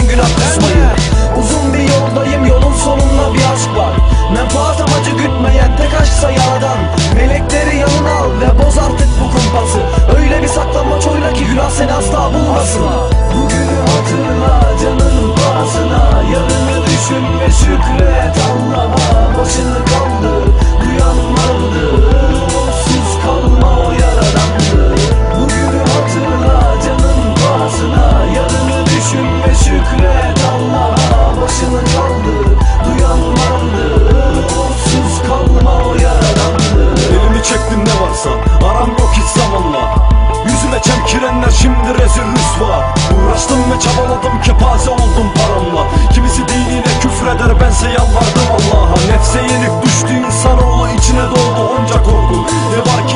Sen günah Bastım ve çabaladım kepaze oldum paramla. Kimisi dinine küfreder bense yalvardım Allah'a. Nefse yenik düştü insanoğlu içine doldu onca korku Ne var ki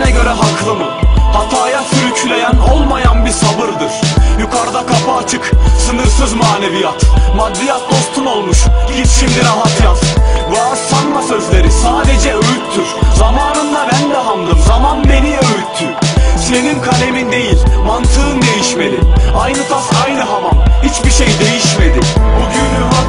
kendine göre haklı mı? Hataya sürükleyen olmayan bir sabırdır. Yukarıda kapı açık, sınırsız maneviyat. Maddiyat dostun olmuş, git şimdi rahat yat. Vaaz sanma sözleri, sadece öğüttür. Zamanında ben de hamdım, zaman beni öğüttü. Senin kalemin değil, mantığın değişmeli Aynı tas aynı hamam, hiçbir şey değişmedi. Bugünü var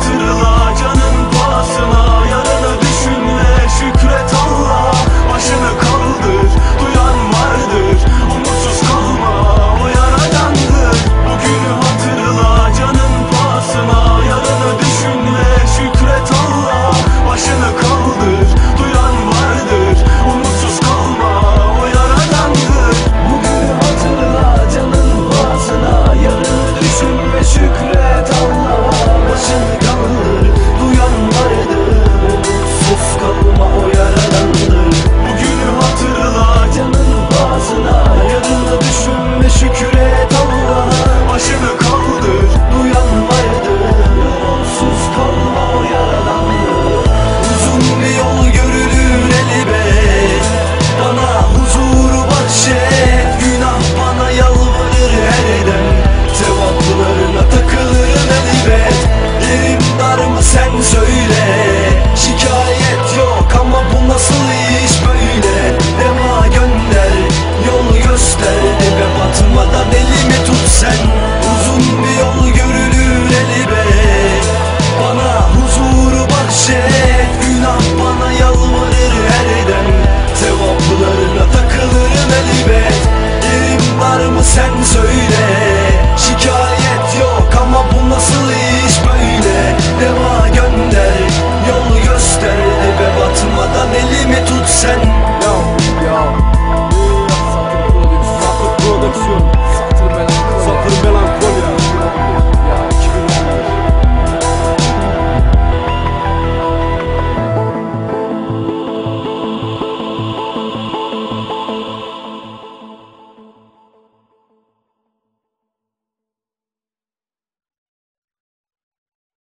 enchaîne. Yo, yo.